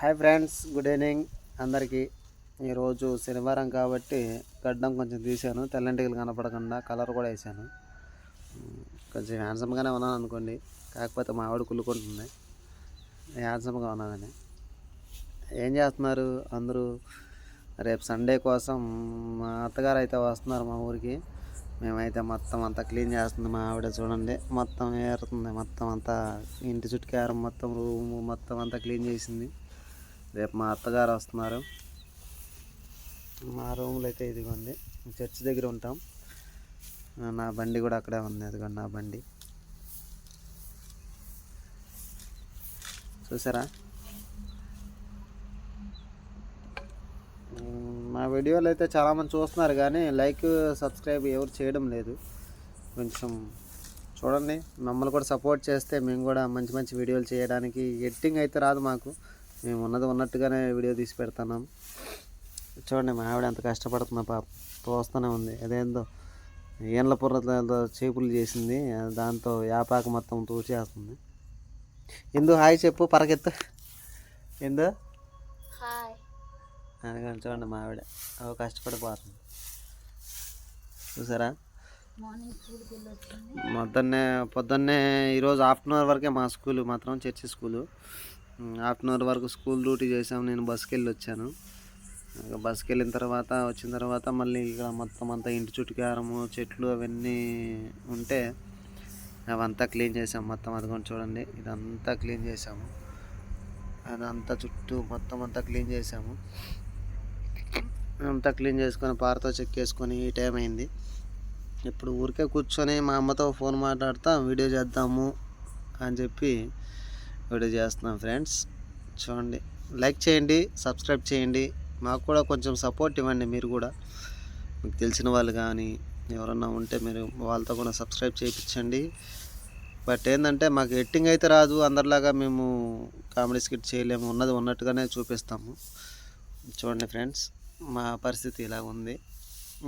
Hi friends good evening. అందరికీ ఈరోజు శనివారం కాబట్టి గడ్డం కొంచెం తీశాను. తెల్లంటికలు కనపడకుండా కలర్ కూడా వేసాను కొంచెం హ్యాండ్సమ్గానే ఉన్నాను అనుకోండి. కాకపోతే మా ఆవిడ కుల్లుకుంటుంది హ్యాండ్సమ్గా ఉన్నానని. ఏం చేస్తున్నారు అందరూ? రేపు సండే కోసం మా అత్తగారు అయితే వస్తున్నారు మా ఊరికి. మేమైతే మొత్తం అంతా క్లీన్ చేస్తుంది మా ఆవిడ చూడండి. మొత్తం ఏరుతుంది. మొత్తం అంతా ఇంటి చుట్టుకారం మొత్తం రూము మొత్తం అంతా క్లీన్ చేసింది. రేపు మా అత్తగారు వస్తున్నారు. మా రూమ్లో అయితే ఇదిగోండి చర్చ్ దగ్గర ఉంటాం. నా బండి కూడా అక్కడే ఉంది అదిగోండి నా బండి. చూసారా? మా వీడియోలు అయితే చాలామంది చూస్తున్నారు కానీ లైక్ సబ్స్క్రైబ్ ఎవరు చేయడం లేదు. కొంచెం చూడండి మమ్మల్ని కూడా సపోర్ట్ చేస్తే మేము కూడా మంచి మంచి వీడియోలు చేయడానికి ఎడిటింగ్ అయితే రాదు మాకు. మేము ఉన్నది ఉన్నట్టుగానే వీడియో తీసి పెడుతున్నాం. చూడండి మా ఆవిడ ఎంత కష్టపడుతుందో పాప. తోస్తూనే ఉంది. అదేందో ఏండ్ల పుర్రతో చేపులు చేసింది. దాంతో యాపాక మొత్తం తూచేస్తుంది. ఎందు హాయ్ చెప్పు పరకెత్తు. ఎందు అందుకని చూడండి మా ఆవిడ. ఓ కష్టపడిపోతుంది. చూసారా? పొద్దున్నే పొద్దున్నే ఈరోజు ఆఫ్టర్నూన్ వరకే మా స్కూల్ మాత్రం చర్చి స్కూలు. ఆఫ్టర్నూన్ వరకు స్కూల్ డ్యూటీ చేసాం నేను బస్కి వెళ్ళి వచ్చాను. బస్సుకెళ్ళిన బస్కి వెళ్ళిన తర్వాత వచ్చిన తర్వాత మళ్ళీ ఇక్కడ మొత్తం అంతా ఇంటి చుట్టుకారము చెట్లు అవన్నీ ఉంటే అవంతా క్లీన్ చేసాము మొత్తం అదిగోండి చూడండి. ఇదంతా క్లీన్ చేసాము అదంతా చుట్టూ మొత్తం అంతా క్లీన్ చేసాము అంతా క్లీన్ చేసుకొని పారతో చెక్ చేసుకొని ఈ టైం అయింది. ఇప్పుడు ఊరికే కూర్చొని మా అమ్మతో ఫోన్ మాట్లాడుతా వీడియో చేద్దాము అని చెప్పి వీడియో చేస్తున్నాం ఫ్రెండ్స్. చూడండి. లైక్ చేయండి సబ్స్క్రైబ్ చేయండి. మాకు కూడా కొంచెం సపోర్ట్ ఇవ్వండి మీరు కూడా. మీకు తెలిసిన వాళ్ళు కానీ ఎవరన్నా ఉంటే మీరు వాళ్ళతో కూడా సబ్స్క్రైబ్ చేయించండి. బట్ ఏంటంటే మాకు ఎట్టింగ్ అయితే రాదు. అందరిలాగా మేము కామెడీ స్కిట్ చేయలేము. ఉన్నది ఉన్నట్టుగానే చూపిస్తాము. చూడండి ఫ్రెండ్స్ మా పరిస్థితి ఇలా ఉంది.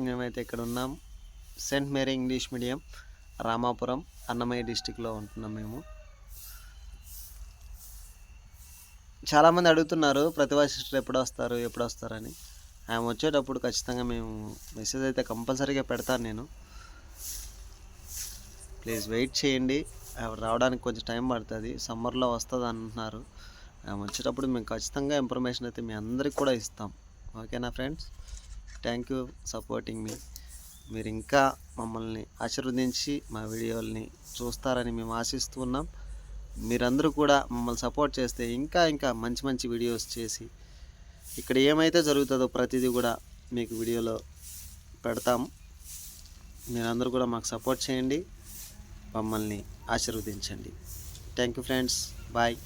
మేమైతే ఇక్కడ ఉన్నాం. Saint Mary English medium Ramapuram Annamayya డిస్టిక్లో ఉంటున్నాం మేము. చాలామంది అడుగుతున్నారు ప్రతిభా సిస్టర్ ఎప్పుడు వస్తారు ఎప్పుడు వస్తారని ఆమె వచ్చేటప్పుడు ఖచ్చితంగా మేము మెసేజ్ అయితే కంపల్సరీగా పెడతాను నేను. ప్లీజ్ వెయిట్ చేయండి ఆవిడ రావడానికి కొంచెం టైం పడుతుంది సమ్మర్లో వస్తుంది అంటున్నారు. ఆమె వచ్చేటప్పుడు మేము ఖచ్చితంగా ఇన్ఫర్మేషన్ అయితే మీ అందరికి కూడా ఇస్తాం. ఓకేనా ఫ్రెండ్స్? థ్యాంక్ యూ సపోర్టింగ్ మీ. మీరు ఇంకా మమ్మల్ని ఆశీర్వదించి మా వీడియోల్ని చూస్తారని మేము ఆశిస్తూ ఉన్నాం. మీరందరూ కూడా మమ్మల్ని సపోర్ట్ చేస్తే ఇంకా ఇంకా మంచి మంచి వీడియోస్ చేసి ఇక్కడ ఏమైతే జరుగుతుందో ప్రతిదీ కూడా మీకు వీడియోలో పెడతాం మీరందరూ కూడా మాకు సపోర్ట్ చేయండి. మమ్మల్ని ఆశీర్వదించండి. Thank you friends bye